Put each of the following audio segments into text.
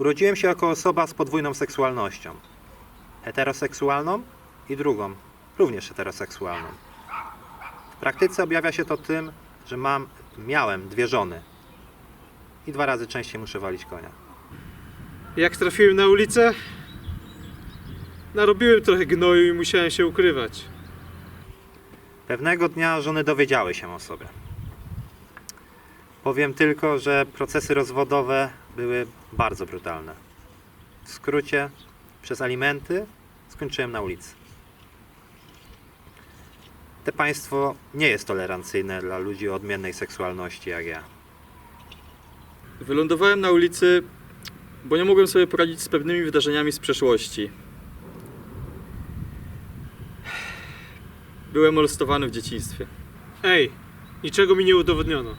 Urodziłem się jako osoba z podwójną seksualnością. Heteroseksualną i drugą, również heteroseksualną. W praktyce objawia się to tym, że mam, miałem dwie żony. I dwa razy częściej muszę walić konia. Jak trafiłem na ulicę, narobiłem trochę gnoju i musiałem się ukrywać. Pewnego dnia żony dowiedziały się o sobie. Powiem tylko, że procesy rozwodowe były bardzo brutalne. W skrócie, przez alimenty skończyłem na ulicy. Te państwo nie jest tolerancyjne dla ludzi o odmiennej seksualności jak ja. Wylądowałem na ulicy, bo nie mogłem sobie poradzić z pewnymi wydarzeniami z przeszłości. Byłem molestowany w dzieciństwie. Ej, niczego mi nie udowodniono.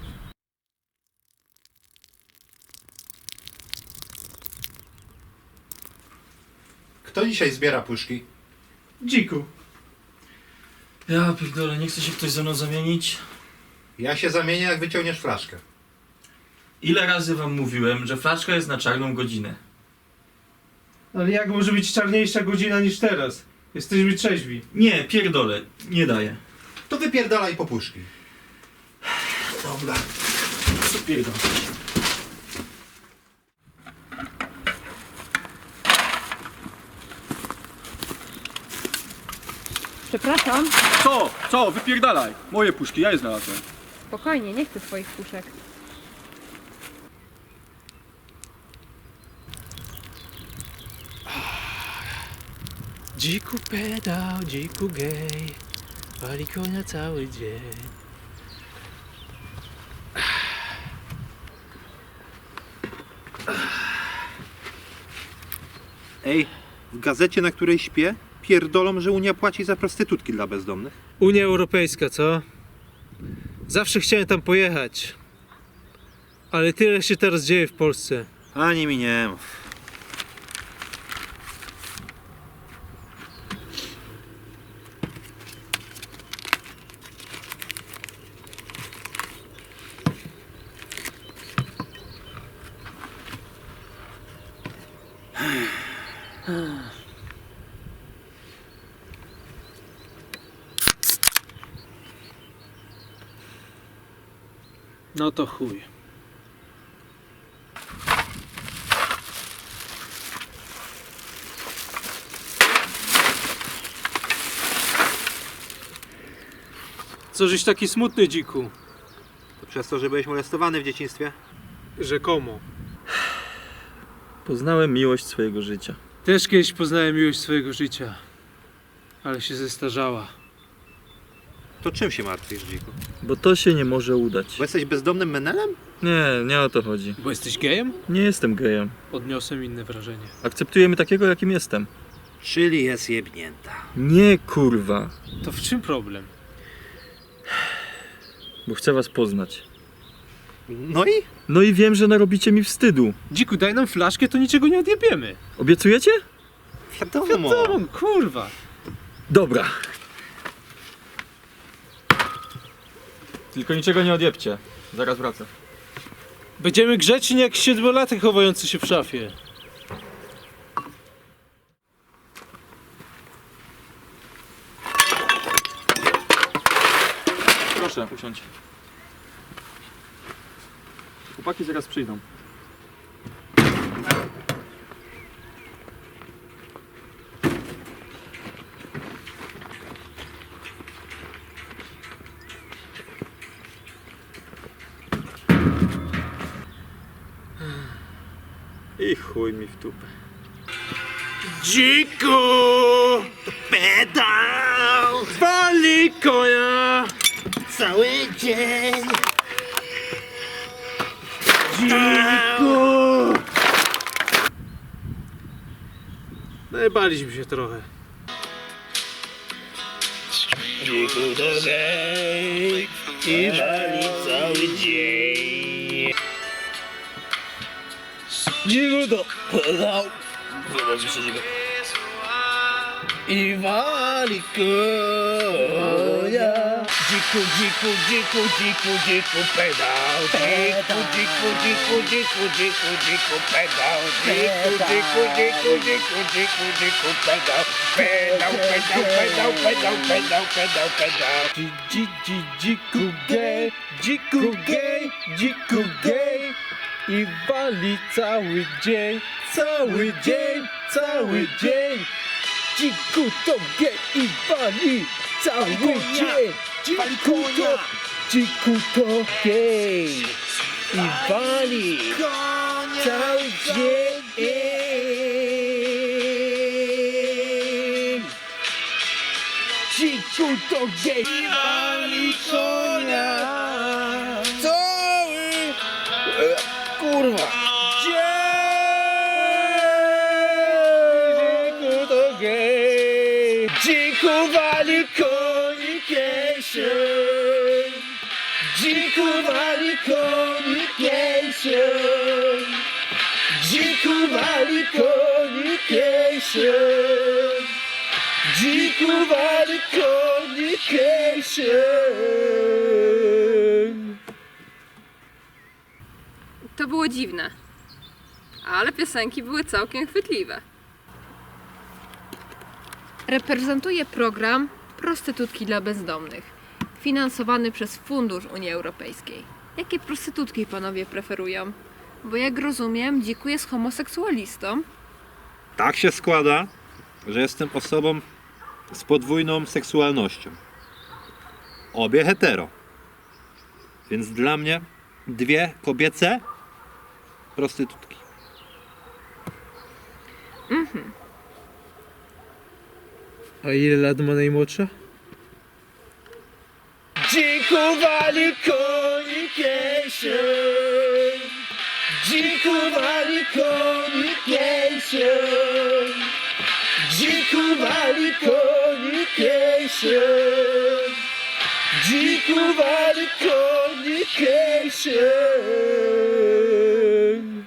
Kto dzisiaj zbiera puszki? Dziku. Ja pierdolę, nie chce się ktoś ze mną zamienić? Ja się zamienię, jak wyciągniesz flaszkę. Ile razy wam mówiłem, że flaszka jest na czarną godzinę? Ale jak może być czarniejsza godzina niż teraz? Jesteśmy trzeźwi. Nie, pierdolę, nie daję. To wypierdalaj po puszki. Dobra. Co pierdolę? Przepraszam. Co? Co? Wypierdalaj! Moje puszki, ja je znalazłem. Spokojnie, nie chcę twoich puszek. Dziku pedał, dziku gej, wali konia cały dzień. Ej, w gazecie, na której śpię, pierdolą, że Unia płaci za prostytutki dla bezdomnych. Unia Europejska, co? Zawsze chciałem tam pojechać. Ale tyle się teraz dzieje w Polsce. Ani mi nie mów. No to chuj. Co żeś taki smutny, dziku? To przez to, że byłeś molestowany w dzieciństwie? Rzekomo. Poznałem miłość swojego życia. Też kiedyś poznałem miłość swojego życia. Ale się zestarzała. To czym się martwisz, dziku? Bo to się nie może udać. Bo jesteś bezdomnym menelem? Nie, nie o to chodzi. Bo jesteś gejem? Nie jestem gejem. Odniosłem inne wrażenie. Akceptujemy takiego, jakim jestem. Czyli jest jebnięta. Nie, kurwa. To w czym problem? Bo chcę was poznać. No i? No i wiem, że narobicie mi wstydu. Dziku, daj nam flaszkę, to niczego nie odjebiemy. Obiecujecie? Wiadomo. Wiadomo, kurwa. Dobra. Tylko niczego nie odjebcie. Zaraz wracę. Będziemy grzeczni jak siedmiolatek chowający się w szafie. Proszę, usiądź. Chłopaki zaraz przyjdą. I chuj mi w dupę. Dziku! Pedał! Wali konia! Cały dzień. Dziku! Najbaliśmy się trochę. Dziku do gej, i wali cały dzień. Dziku do pedał, wydał mi się dziku. I wali konia. Dziku, dziku, dziku, dziku, dziku, pedał. Dziku, dziku, dziku, dziku, dziku, dziku, pedał. Dziku, dziku, dziku, dziku, dziku, dziku, pedał. Pedał, pedał, pedał, pedał, pedał, pedał, pedał. Dzi, dzi, dzi, dziku gej, dziku gej, dziku gej. I wali cały dzień, cały dzień, cały dzień. Dziku to gej i wali cały dzień. Dziku to, dziku to gej i wali cały dzień. Dziku to gej i wali kurwa. Dziku to gej. Dziku wali kieszeń. Dziku koni kieszeń. Dziku koni kieszeń. Dziku wali koni było dziwne. Ale piosenki były całkiem chwytliwe. Reprezentuję program Prostytutki dla bezdomnych, finansowany przez Fundusz Unii Europejskiej. Jakie prostytutki panowie preferują? Bo jak rozumiem, dziku jest homoseksualistą. Tak się składa, że jestem osobą z podwójną seksualnością. Obie hetero. Więc dla mnie dwie kobiece prostytutki. A ile lat ma najmłodsza? Dziku wali koni kieszeń. Dziku wali koni kieszeń.